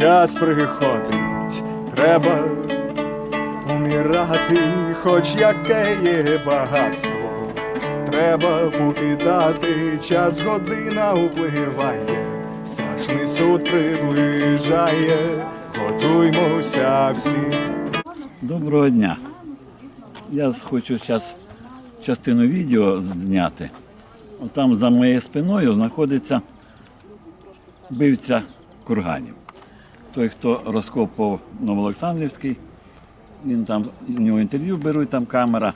Час приходить, треба умирати, хоч яке є багатство. Треба покидати, час година upливає, страшний суд приближає, готуймося всі. Доброго дня. Я хочу зараз частину відео зняти. Там за моєю спиною знаходиться бивця курганів. Той, хто розкопував Новоолександрівський, він там, в нього інтерв'ю беруть, там камера.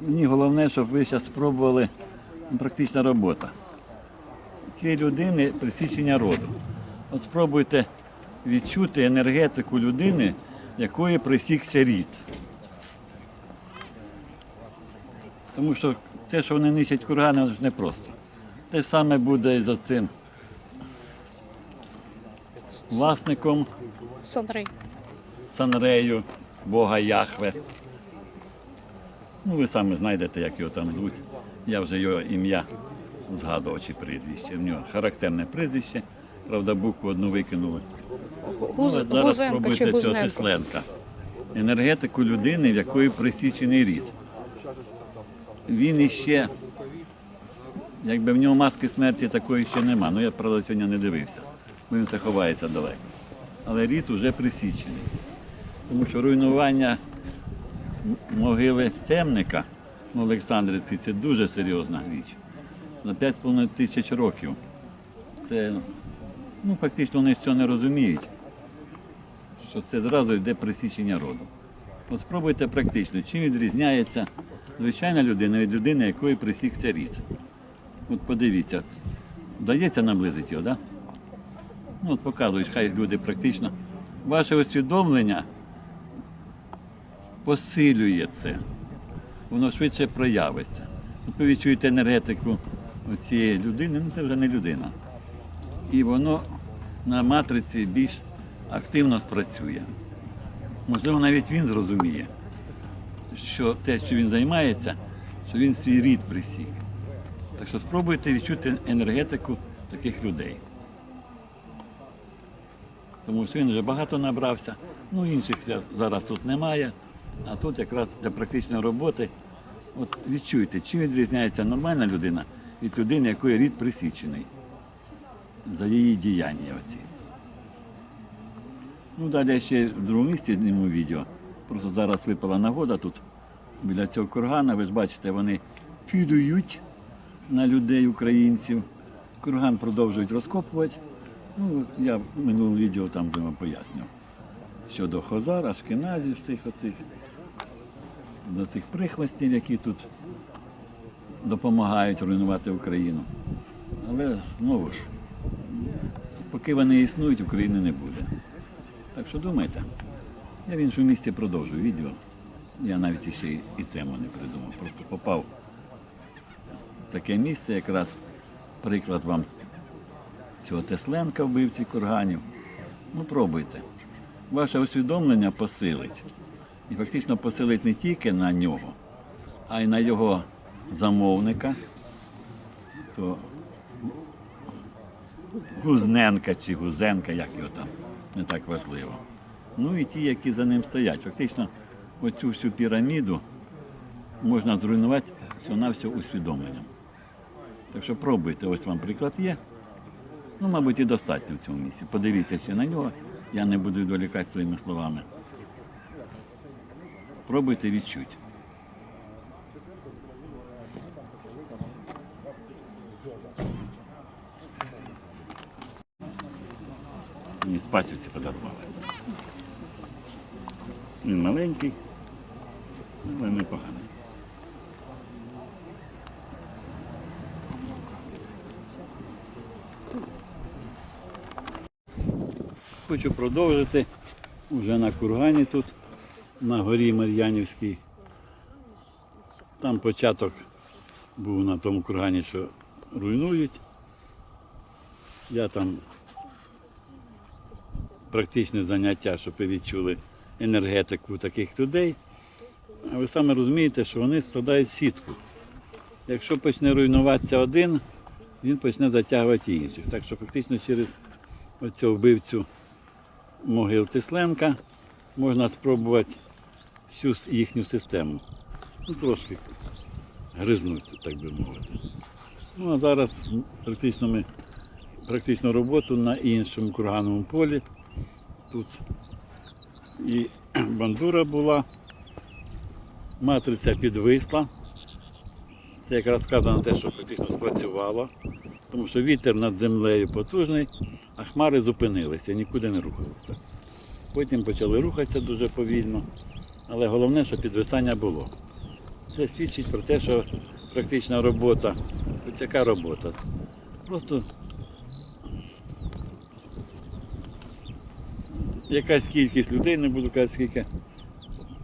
Мені головне, щоб ви зараз спробували ну, практична робота. Цієї людини присічення роду. От спробуйте відчути енергетику людини, якої присікся рід. Тому що те, що вони нищать кургани, воно ж непросто. Те ж саме буде і за цим власником Санрей. Санрею, Бога Яхве. Ну, ви самі знайдете, як його там звуть. Я вже його ім'я згадував чи прізвище. В нього характерне прізвище. Правда, букву одну викинули. Гуз, Ну, зараз Гузенко спробуйте чи цього Гузненко. Тесленка. Енергетику людини, в якої присічений рід. Він іще, якби в нього маски смерті такої ще нема. Ну я правда сьогодні не дивився, бо він все ховається далеко. Але рід вже присічений. Тому що руйнування могили темника в Олександрівці це дуже серйозна річ. За 5,5 тисяч років. Це ну, фактично вони цього не розуміють, що це зразу йде присічення роду. От спробуйте практично, чим відрізняється звичайна людина від людини, якої присікся рід. От подивіться, вдається наблизити його, так? Да? Ну, от показуєш, хай люди практично. Ваше усвідомлення посилює це. Воно швидше проявиться. От ви відчуєте енергетику цієї людини, ну це вже не людина. І воно на матриці більш активно спрацює. Можливо, навіть він зрозуміє, що те, що він займається, що він свій рід присік. Так що спробуйте відчути енергетику таких людей. Тому що він вже багато набрався. Ну, інших зараз тут немає. А тут якраз для практичної роботи. От відчуйте, чим відрізняється нормальна людина від людини, якої рід присічений за її діяння оці. Ну, далі я ще в другому місці зніму відео. Просто зараз випала нагода тут біля цього кургана. Ви ж бачите, вони пілюють на людей, українців. Курган продовжують розкопувати. Ну, я в минулому відео там де вам пояснював. Щодо хозар, ашкеназів цих оцих, до цих прихвостів, які тут допомагають руйнувати Україну. Але знову ж, поки вони існують, України не буде. Так що думайте, я в іншому місці продовжую відео. Я навіть ще й і тему не придумав. Просто попав в таке місце, якраз приклад вам цього Тесленка вбивці курганів. Ну, пробуйте. Ваше усвідомлення посилить. І фактично посилить не тільки на нього, а й на його замовника, то Гузненка чи Гузенка, як його там, не так важливо. Ну і ті, які за ним стоять. Фактично, оцю всю піраміду можна зруйнувати всього-навсього усвідомленням. Так що пробуйте, ось вам приклад є. Ну, мабуть, і достатньо в цьому місці. Подивіться ще на нього, я не буду відволікати своїми словами. Спробуйте відчути. Мені спасівці подарували. Він маленький, але непоганий. Хочу продовжити вже на кургані тут, на горі Мар'янівській. Там початок був на тому кургані, що руйнують. Я там практичне заняття, щоб ви відчули енергетику таких людей. А ви саме розумієте, що вони складають сітку. Якщо почне руйнуватися один, він почне затягувати інших. Так що фактично через оцього вбивцю могил Тисленка, можна спробувати всю їхню систему. Ну, трошки гризнути, так би мовити. Ну а зараз практично ми практично роботу на іншому кургановому полі. Тут і бандура була, матриця підвисла. Це якраз вказано те, що фактично спрацювало, тому що вітер над землею потужний, а хмари зупинилися, нікуди не рухалися. Потім почали рухатися дуже повільно, але головне, що підвисання було. Це свідчить про те, що практична робота, ось яка робота. Просто якась кількість людей, не буду казати скільки,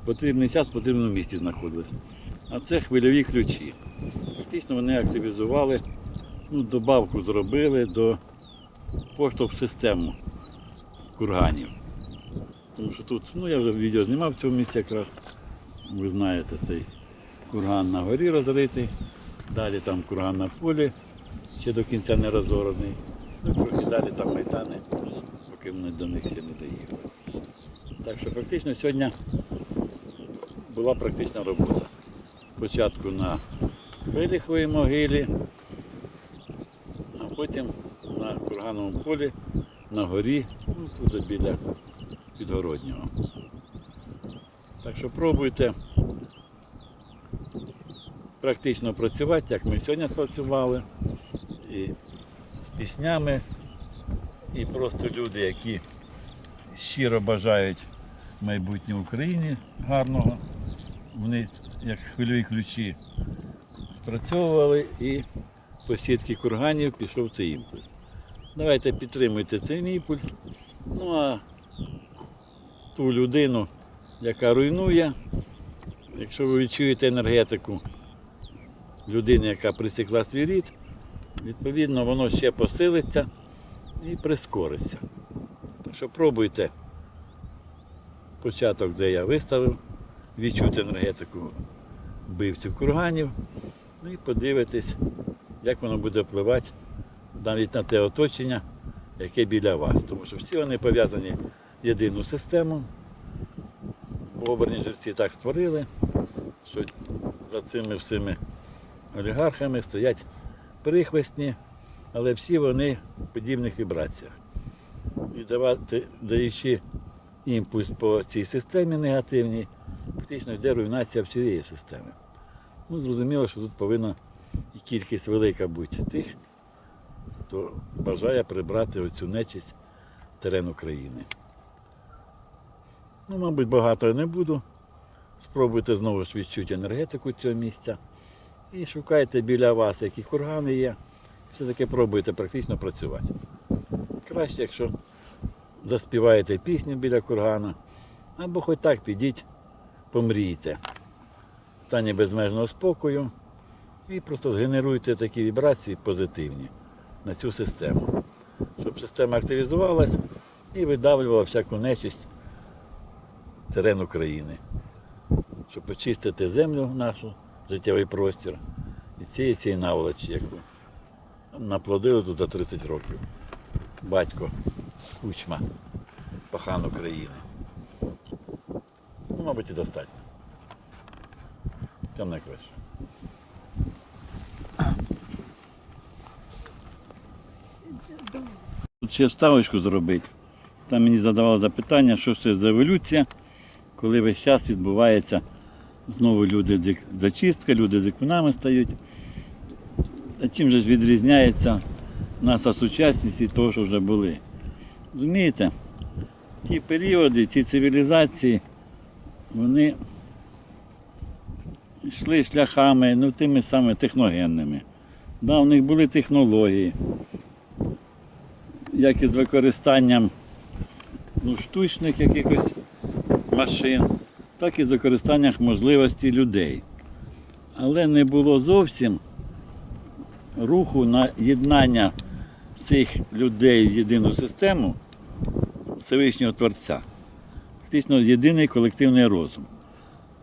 потрібний час в потрібному місці знаходилися. А це хвильові ключі. Фактично вони активізували, ну, добавку зробили до поштовх систему курганів. Тому що тут, ну я вже відео знімав в цьому місці якраз. Ви знаєте, цей курган на горі розритий, далі там курган на полі, ще до кінця не розорений. Ну, трохи далі там майдани, поки вони до них ще не доїхали. Так що фактично сьогодні була практична робота. Спочатку на Виліховій могилі, а потім кургановому полі, на горі, ну, тут біля підгороднього. Так що пробуйте практично працювати, як ми сьогодні спрацювали, і з піснями, і просто люди, які щиро бажають майбутнього Україні гарного. Вони як хвильові ключі спрацьовували і по сітці курганів пішов цей імпульс. Давайте підтримуйте цей імпульс. Ну а ту людину, яка руйнує, якщо ви відчуєте енергетику людини, яка присікла свій рід, відповідно воно ще посилиться і прискориться. Так що пробуйте початок, де я виставив, відчути енергетику вбивців курганів, ну і подивитись, як воно буде впливати навіть на те оточення, яке біля вас. Тому що всі вони пов'язані в єдину систему. Обрані жерці так створили, що за цими всіми олігархами стоять прихвостні, але всі вони в подібних вібраціях. І давати, даючи імпульс по цій системі негативній, фактично йде руйнація всієї системи. Ну, зрозуміло, що тут повинна і кількість велика бути тих, хто бажає прибрати оцю нечисть з терен України. Ну, мабуть, багато я не буду. Спробуйте знову ж відчути енергетику цього місця. І шукайте біля вас, які кургани є. Все-таки пробуйте практично працювати. Краще, якщо заспіваєте пісню біля кургана, або хоч так підіть, помрійте. в стані безмежного спокою і просто згенеруйте такі вібрації позитивні на цю систему. Щоб система активізувалась і видавлювала всяку нечисть з терен України. Щоб очистити землю нашу, життєвий простір і цієї цієї наволочі, яку наплодили тут за 30 років. Батько Кучма, пахан України. Ну, мабуть, і достатньо. Там найкраще. Ще вставочку зробити. Там мені задавали запитання, що це за еволюція, коли весь час відбувається знову люди зачистка, люди дикунами стають. А чим же ж відрізняється наша сучасність від того, що вже були? Розумієте, ті періоди, ці цивілізації, вони йшли шляхами, ну, тими самими техногенними. Да, у них були технології, як і з використанням ну, штучних якихось машин, так і з використанням можливостей людей. Але не було зовсім руху на єднання цих людей в єдину систему Всевишнього Творця. Фактично єдиний колективний розум.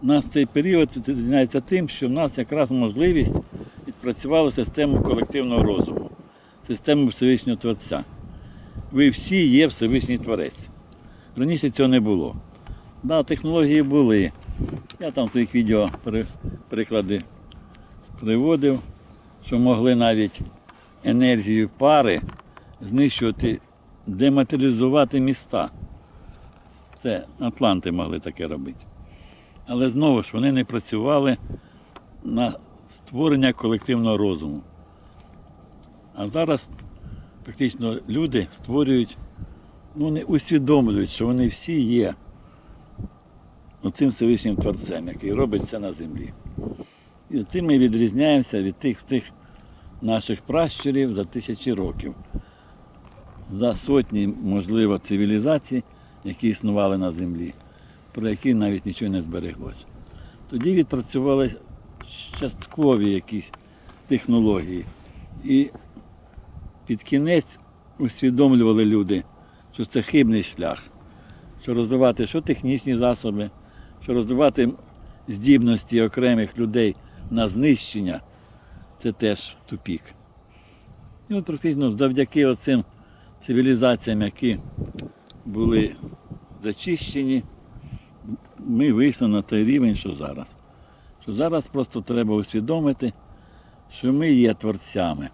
У нас цей період відрізняється тим, що в нас якраз можливість відпрацювати систему колективного розуму, систему Всевишнього Творця. Ви всі є Всевишній Творець. Раніше цього не було. Да, технології були. Я там своїх відео приклади приводив, що могли навіть енергію пари знищувати, дематеріалізувати міста. Це Атланти могли таке робити. Але знову ж вони не працювали на створення колективного розуму. А зараз практично люди створюють, ну не усвідомлюють, що вони всі є оцим Всевишнім Творцем, який робить все на землі. І цим ми відрізняємося від тих цих наших пращурів за тисячі років, за сотні, можливо, цивілізацій, які існували на землі, про які навіть нічого не збереглося. Тоді відпрацювали часткові якісь технології. І під кінець усвідомлювали люди, що це хибний шлях, що розвивати що технічні засоби, що розвивати здібності окремих людей на знищення це теж тупік. І от практично завдяки оцим цивілізаціям, які були зачищені, ми вийшли на той рівень, що зараз. Що зараз просто треба усвідомити, що ми є творцями.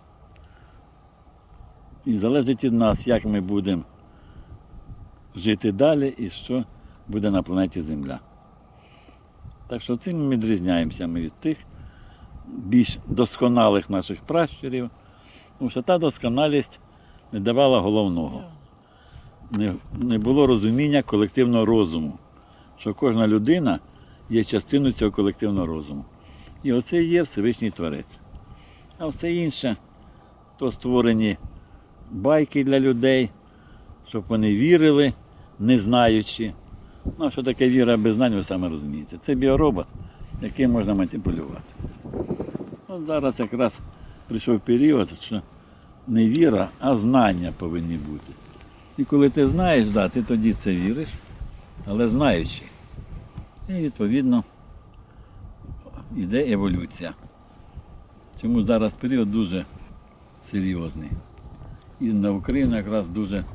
І залежить від нас, як ми будемо жити далі і що буде на планеті Земля. Так що цим ми відрізняємося ми від тих більш досконалих наших пращурів, тому що та досконалість не давала головного. Не, не було розуміння колективного розуму, що кожна людина є частиною цього колективного розуму. І оце і є Всевишній Творець. А все інше то створені байки для людей, щоб вони вірили, не знаючи. Ну, а що таке віра без знань, ви самі розумієте. Це біоробот, яким можна маніпулювати. От зараз якраз прийшов період, що не віра, а знання повинні бути. І коли ти знаєш, да, ти тоді це віриш, але знаючи. І відповідно йде еволюція. Чому зараз період дуже серйозний. І на Україну якраз дуже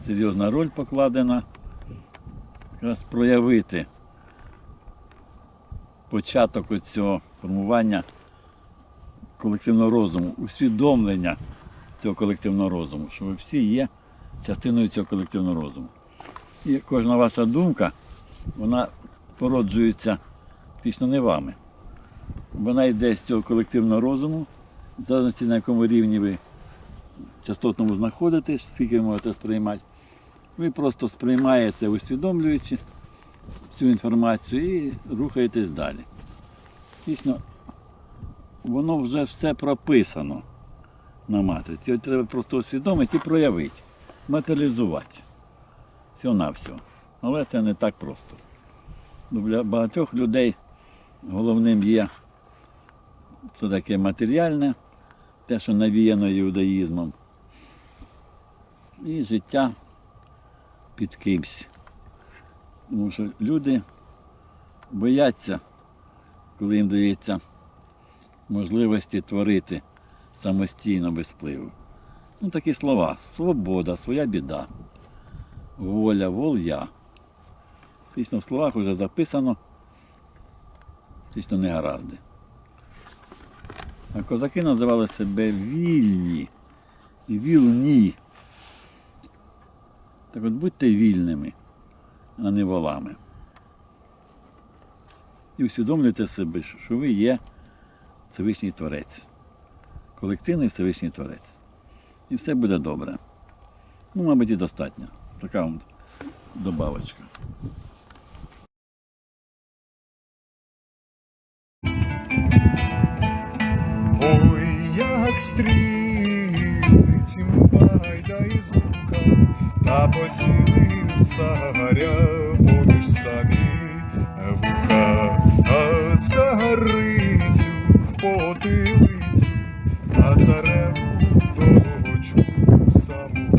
серйозна роль покладена якраз проявити початок цього формування колективного розуму, усвідомлення цього колективного розуму, що ви всі є частиною цього колективного розуму. І кожна ваша думка, вона породжується фактично не вами. Вона йде з цього колективного розуму, в залежності на якому рівні ви частотному знаходитесь, скільки ви можете сприймати. Ви просто сприймаєте, усвідомлюючи цю інформацію і рухаєтесь далі. Фактично, воно вже все прописано на матриці. Його треба просто усвідомити і проявити, матеріалізувати. Все на все. Але це не так просто. Ну, Для багатьох людей головним є що таке матеріальне, те, що навіяно іудаїзмом, і життя під кимсь. Тому що люди бояться, коли їм дається можливості творити самостійно без впливу. Ну, такі слова. Свобода, своя біда, воля, воля. Фактично в словах вже записано, фактично не гаразди. А козаки називали себе вільні і вільні. Так от будьте вільними, а не волами. І усвідомлюйте себе, що ви є Всевишній Творець. Колективний Всевишній Творець. І все буде добре. Ну, мабуть, і достатньо. Така вам добавочка. Стрілить байда із лука, та поцілив царя поміж самі вуха, а царицю в потилицю, а цареву дочку саму.